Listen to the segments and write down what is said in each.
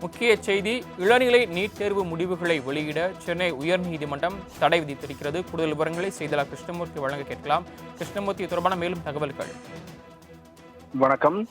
முக்கிய செய்தி இளநிலை நீட் தேர்வு முடிவுகளை வெளியிட சென்னை உயர்நீதிமன்றம் தடை விதித்திருக்கிறது. கூடுதல் விவரங்களை செய்தலா கிருஷ்ணமூர்த்தி வழங்க கேட்கலாம். கிருஷ்ணமூர்த்தி தொடர்பான மேலும் தகவல்கள். வணக்கம்.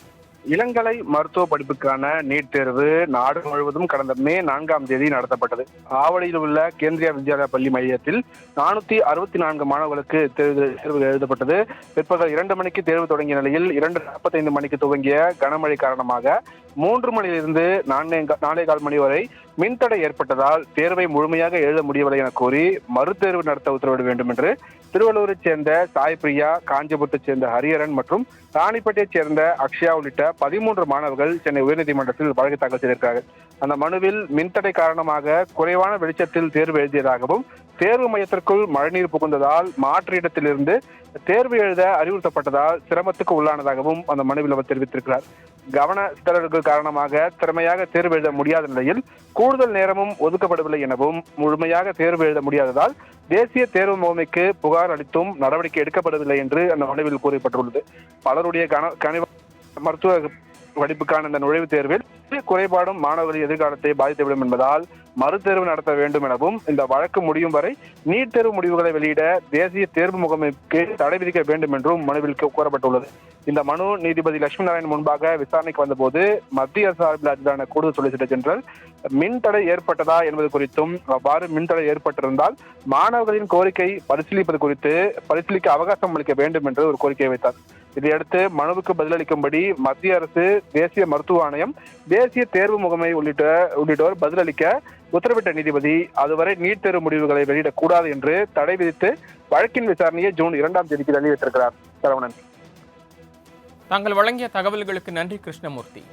இளங்கலை மருத்துவ படிப்புக்கான நீட் தேர்வு நாடு முழுவதும் கடந்த மே நான்காம் தேதி நடத்தப்பட்டது. ஆவடியில் உள்ள கேந்திரிய வித்யாலயா பள்ளி மையத்தில் நானூத்தி அறுபத்தி நான்கு மாணவர்களுக்கு தேர்வு தேர்வு எழுதப்பட்டது. பிற்பகல் இரண்டு மணிக்கு தேர்வு தொடங்கிய நிலையில் இரண்டு நாற்பத்தைந்து மணிக்கு துவங்கிய கனமழை காரணமாக மூன்று மணியிலிருந்து நான்கே நாலே கால் மணி வரை மின்தடை ஏற்பட்டதால் தேர்வை முழுமையாக எழுத முடியவில்லை என கூறி மறுதேர்வு நடத்த உத்தரவிட வேண்டும் என்று திருவள்ளூரைச் சேர்ந்த சாய் பிரியா காஞ்சிபுரத்தைச் சேர்ந்த ஹரியரன் மற்றும் ராணிப்பேட்டையைச் சேர்ந்த அக்ஷயா உள்ளிட்ட பதிமூன்று மாணவர்கள் சென்னை உயர்நீதிமன்றத்தில் வழக்கு தாக்கல் செய்திருக்கிறார்கள். அந்த மனுவில் மின்தடை காரணமாக குறைவான வெளிச்சத்தில் தேர்வு எழுதியதாகவும் தேர்வு மையத்திற்குள் மழைநீர் புகுந்ததால் மாற்று இடத்திலிருந்து தேர்வு எழுத அறிவுறுத்தப்பட்டதால் சிரமத்துக்கு உள்ளானதாகவும் அந்த மனுவில் அவர் தெரிவித்திருக்கிறார். கவன சிதறல்கள் காரணமாக திறமையாக தேர்வு எழுத முடியாத நிலையில் கூடுதல் நேரமும் ஒதுக்கப்படவில்லை எனவும் முழுமையாக தேர்வு எழுத முடியாததால் தேசிய தேர்வு முகமைக்கு புகார் அளித்தும் நடவடிக்கை எடுக்கப்படவில்லை என்று அந்த மனுவில் கூறப்பட்டுள்ளது. பலருடைய கன கனிவ மருத்துவ படிப்புக்கான இந்த நுழைவுத் தேர்வில் குறைபாடும் மாணவர்களின் எதிர்காலத்தை பாதித்துவிடும் என்பதால் மறுதேர்வு நடத்த வேண்டும் எனவும் இந்த வழக்கு முடியும் வரை நீட் தேர்வு முடிவுகளை வெளியிட தேசிய தேர்வு முகமைக்கு தடை விதிக்க வேண்டும் என்றும் மனுவில் கூறப்பட்டுள்ளது. இந்த மனு நீதிபதி லட்சுமி நாராயண் முன்பாக விசாரணைக்கு வந்தபோது மத்திய அரசு சார்பில் ஆஜரான கூடுதல் சொலிசிட்டர் ஜெனரல் மின் தடை ஏற்பட்டதா என்பது குறித்தும் அவ்வாறு மின் தடை ஏற்பட்டிருந்தால் மாணவர்களின் கோரிக்கை பரிசீலிப்பது குறித்து பரிசீலிக்க அவகாசம் அளிக்க வேண்டும் என்று ஒரு கோரிக்கையை வைத்தார். இதையடுத்து மனுவுக்கு பதிலளிக்கும்படி மத்திய அரசு தேசிய மருத்துவ ஆணையம் தேசிய தேர்வு முகமை உள்ளிட்ட உள்ளிட்டோர் பதிலளிக்க உத்தரவிட்ட நீதிபதி அதுவரை நீட் தேர்வு முடிவுகளை வெளியிடக்கூடாது என்று தடை விதித்து வழக்கின் விசாரணையை ஜூன் இரண்டாம் தேதிக்கு தள்ளி வைத்திருக்கிறார் சரவணன். தாங்கள் வழங்கிய தகவல்களுக்கு நன்றி கிருஷ்ணமூர்த்தி.